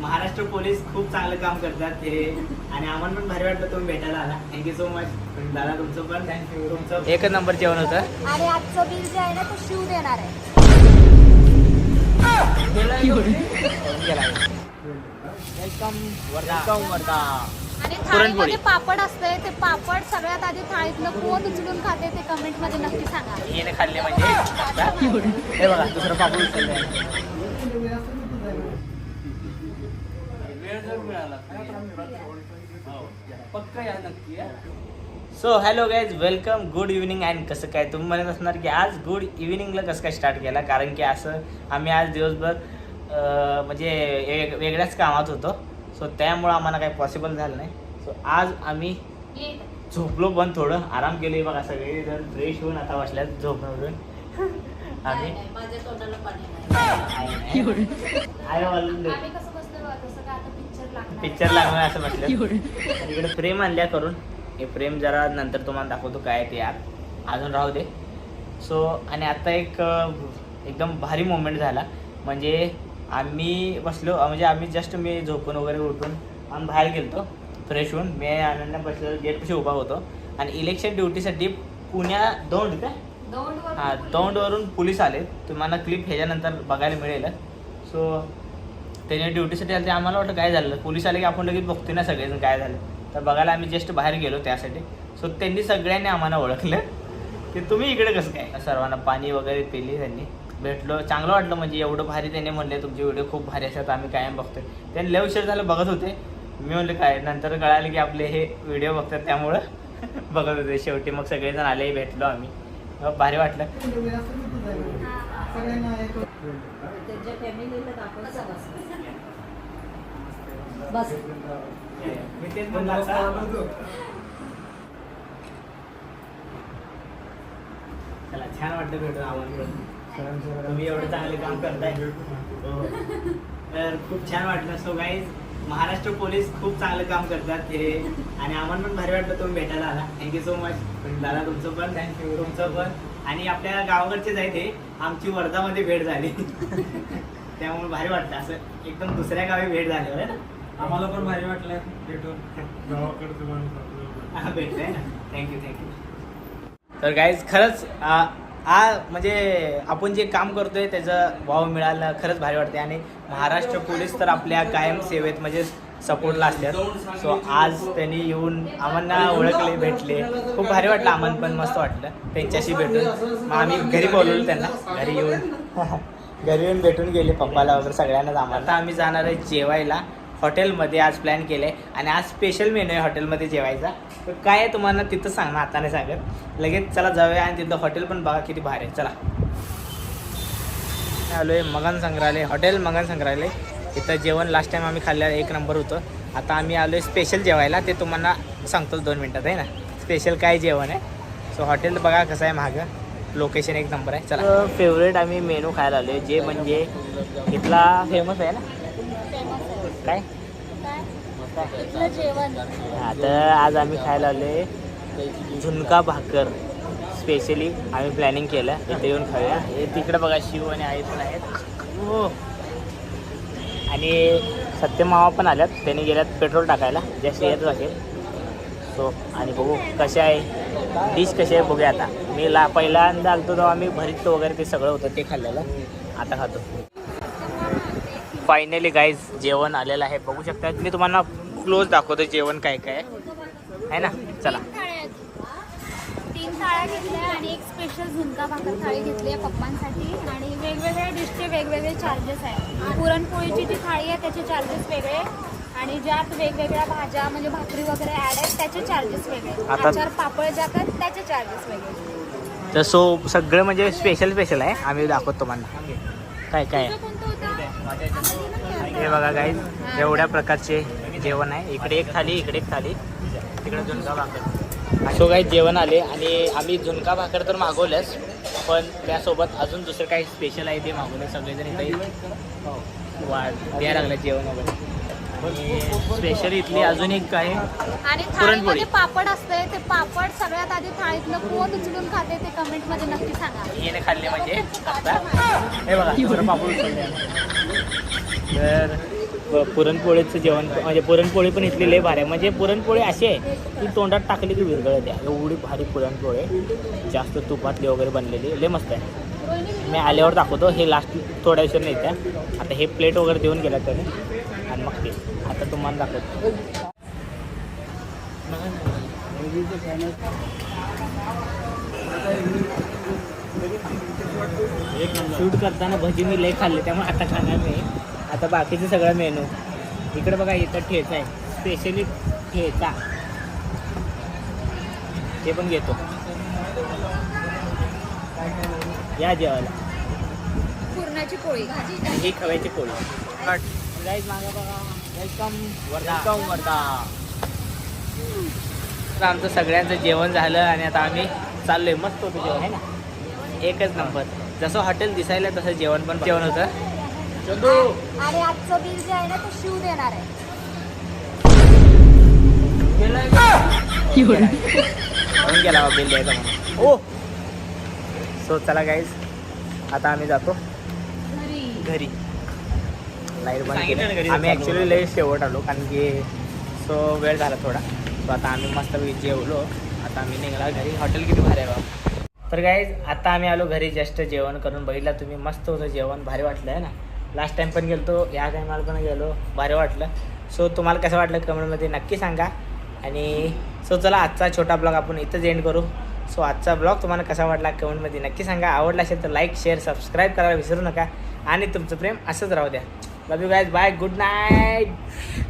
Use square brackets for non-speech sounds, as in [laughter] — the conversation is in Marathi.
महाराष्ट्र पोलीस खूप चांगलं काम करतात हे आणि आम्हाला पण भारी वाटलं तुम्ही भेटायला आला. थँक्यू सो मच दादा तुमचं पण. थँक्यू तुमचं एकच नंबर जेवण होतं. आणि आजचं बिल जे आहे ना ते शिव देणार आहे. वेलकम वेलकम वर्धा आणि. थाळीमध्ये पापड असते ते पापड सगळ्यात आधी थाळीतलं कोण उचलून खाते ते कमेंटमध्ये नक्की सांगा. येणे खाल्ले म्हणजे. हे बघा दुसरं पापड उचललंय. So hello guys welcome good evening and कसं काय? तुम्ही म्हणत असणार की आज गुड इव्हिनिंगला कसं काय स्टार्ट केला? कारण की असं आम्ही आज दिवसभर म्हणजे वेग वेगळ्याच कामात होतो. सो त्यामुळं आम्हाला काही पॉसिबल झालं नाही. सो आज आम्ही झोपलो पण थोडं. आराम केले बघा सगळे जण. फ्रेश होऊन आता बसल्यात झोपून आम्ही पिक्चर लागणार? असं म्हटलं. [laughs] इकडे फ्रेम आणल्या करून. हे फ्रेम जरा नंतर तुम्हाला दाखवतो काय ते यात. अजून राहू दे. सो आणि आता एक एकदम भारी मोमेंट झाला. म्हणजे आम्ही बसलो म्हणजे आम्ही जस्ट मी झोपून वगैरे उठून आम्ही बाहेर गेलतो फ्रेश होऊन. मी अनन्या बसलेलो गेटपाशी उभा होतो. आणि इलेक्शन ड्युटीसाठी पुण्या दोंड काय दौंडवरून हां पोलीस. तोंडवरून पोलीस आले. तुम्हाला क्लिप ह्याच्यानंतर बघायला मिळेल. सो त्याने ड्युटीसाठी आले ते आम्हाला वाटतं काय झालं? पोलीस आले की आपण लगेच बघतो ना सगळेजण काय झालं. तर बघायला आम्ही जस्ट बाहेर गेलो त्यासाठी. सो त्यांनी सगळ्यांनी आम्हाला ओळखलं. की तुम्ही इकडे कसं काय? सर्वांना पाणी वगैरे पिली त्यांनी. भेटलो. चांगलं वाटलं म्हणजे एवढं भारी त्यांनी म्हणले तुमचे व्हिडिओ खूप भारी असतात आम्ही कायम बघतोय. त्यांनी लव शेअर झालं बघत होते. मी म्हणलं काय? नंतर कळालं की आपले हे व्हिडिओ बघतात त्यामुळं [laughs] बघत होते. शेवटी मग सगळेजण आले भेटलो आम्ही. भारी वाटलं. त्यांच्या फॅमिलीला दाखवायचं बस बस. मी तेच म्हणलं आता. चला छान वाटतं भेटून आम्हाला. तुम्ही एवढं चांगले काम करताय. हो. तर खूप छान वाटलं. सो गाईज महाराष्ट्र पोलीस खूप चांगलं काम करतात हे. आणि आम्हाला पण भारी वाटलं तुम्ही भेटायला आला. थँक्यू सो मच दादा तुमचं पण. थँक्यू तुमचं पण. आणि आपल्या गावाकडचेच आहे ते आमची वर्धामध्ये भेट झाली. [laughs] त्यामुळे भारी वाटतं असं एकदम दुसऱ्या गावी भेट झाली बरं ना? आम्हाला पण भारी वाटलं भेटून. गावाकडचं माणूस ना. थँक्यू थँक्यू तर गाईज खरंच आ आ- म्हणजे आपण जे काम करतोय त्याचा भाव मिळाला खरंच भारी वाटते आणि महाराष्ट्र पोलीस तर आपल्या कायम सेवेत म्हणजे सपोर्टला असतात. सो आज त्यांनी येऊन आम्हाला ओळखले भेटले. खूप भारी वाटलं आम्हाला पण मस्त वाटलं. त्यांच्याशी भेटून. मग आम्ही घरी बोलवलं त्यांना. घरी येऊन. [laughs] घरी येऊन भेटून गेले पप्पाला वगैरे सगळ्यांनाच आम्हाला आता आम्ही जाणार आहे जेवायला. हॉटेलमध्ये आज प्लॅन केलं आहे आणि आज स्पेशल मेनू आहे हॉटेलमध्ये जेवायचा. तर काय आहे तुम्हाला तिथं सांग ना आता नाही सांगत. लगेच चला जाऊया आणि तिथं हॉटेल पण बघा किती भारी आहे. चला. आलो आहे मगन संग्रहालय हॉटेल मगन संग्रहालय. इथं जेवण लास्ट टाइम आम्ही खाल्लं एक नंबर होतं. आता आम्ही आलो आहे स्पेशल जेवायला ते तुम्हाला सांगतो दोन मिनटात आहे ना? स्पेशल काय जेवण आहे? सो हॉटेल बघा कसं आहे मागं. लोकेशन एक नंबर आहे. चला. फेवरेट आम्ही मेनू खायला आलो आहे जे म्हणजे इथला फेमस आहे ना? काय? हा तर आज आम्ही खायला आलोय झुणका भाकर. स्पेशली आम्ही प्लॅनिंग केलं. इथे येऊन खाऊया. हे तिकडे बघा शिव आणि आई पण आहेत. हो. आणि सत्यमामा पण आल्यात. त्यांनी गेल्यात पेट्रोल टाकायला. जास्त येतच असेल सो आणि बघू कसे आहे. डिश कशी आहे बघूया आता. मी ला पहिल्यांदा आलतो तेव्हा आम्ही भरीत वगैरे ते सगळं होतं ते खाल्लेलं. आता खातो. फायनली गाईज जेवण आलेलं आहे. बघू शकता मी तुम्हाला क्लोज दाखवतो जेवण काय काय आहे. है ना? चला. तीन थाळ्या आहेत. तीन थाळ्या घेतल्या आणि एक स्पेशल झुणका भाकर थाळी घेतली आहे पप्पांसाठी. आणि वेगवेगळ्या डिशचे वेगवेगळे चार्जेस आहेत. पुरणपोळीची जी थाळी आहे त्याचे चार्जेस वेगळे. आणि ज्यात वेगवेगळ्या भाज्या म्हणजे भाकरी वगैरे ॲड आहेत त्याचे चार्जेस वेगळे. आता- आचार पापड ज्यात आहेत त्याचे चार्जेस वेगळे. तर सो सगळं म्हणजे स्पेशल स्पेशल आहे. आम्ही दाखवतो तुम्हाला. काय काय? हे बघा गाईज एवढ्या प्रकारचे जेवण आहे. इकडे एक थाली इकडे एक थाली. तिकडे झुणका भाकर. सो काही जेवण आले आणि आम्ही झुणका भाकर तर मागवल्याच पण त्यासोबत अजून दुसरं काही स्पेशल आहे ते मागवले सगळेजण इथे वा द्यायला लागलं जेवण वगैरे. स्पेशल इथली अजून एक आहे आणि पुरणपोळी. थाळीमध्ये पापड असते ते पापड सगळ्यात आधी थाळीतलं कोण उचलून खाते ते कमेंटमध्ये नक्की सांगा. येणे खाल्ले म्हणजे हे बघा दुसरं पापड उचलले तर पुरणपोळीचं जेवण म्हणजे पुरणपोळी पण इथली लय भारी आहे. म्हणजे पुरणपोळी अशी आहे की तोंडात टाकली की विरघळते एवढी भारी पुरणपोळी. जास्त तुपातली वगैरे बनलेली. लय मस्त आहे. मी आल्यावर दाखवतो. हे लास्ट थोड्या दिवसांनी येत्या. आता हे प्लेट वगैरे देऊन गेला त्याने. आणि मग ते. आता तुम्हाला दाखवतो. शूट करताना भजी मी लय खाल्ले त्यामुळे आता खाणार नाही. आता बाकीचे सगळं मेनू. इकडे बघा इथं ठेचा आहे. स्पेशली ठेचा. ते पण घेतो. या जेवायला. पुरणाची पोळी. ही खव्याची पोळी. मागा बघा. Welcome welcome Wardha. तर आमचं सगळ्यांचं जेवण झालं आणि आता आम्ही चाललोय. मस्त होतं जेवण आहे ना? एकच नंबर. जसं हॉटेल दिसायला तसं जेवण पण जेवण होतं. चंदू! आणि आजचं बिल जे आहे ना ते शिव देणार आहे. म्हणून गेला बा बिल द्यायचा म्हणून. ओ! सो चला गाईज आता आम्ही जातो. घरी. लाइट बंद केली. आम्ही ॲक्च्युली लई शेवट आलो कारण की सो वेळ झाला थोडा. सो आता आम्ही मस्त जेवलो. आता आम्ही निघाला घरी. हॉटेल किती भारी आहे बा. तर गाईज आता आम्ही आलो घरी जस्ट जेवण करून. बघितलं तुम्ही मस्त होतं जेवण. भारी वाटलं आहे ना? लास्ट टाइम पण गेलो ह्या टायमाला पण गेलो. भारी वाटलं. सो तुम्हाला कसं वाटलं कमेंटमध्ये नक्की सांगा. आणि सो चला आजचा छोटा ब्लॉग आपण इथंच एंड करू. सो आजचा ब्लॉग तुम्हाला कसा वाटला कमेंटमध्ये नक्की सांगा. आवडला असेल तर लाईक शेअर सबस्क्राईब करायला विसरू नका. आणि तुमचं प्रेम असंच राहू द्या. Love you guys bye good night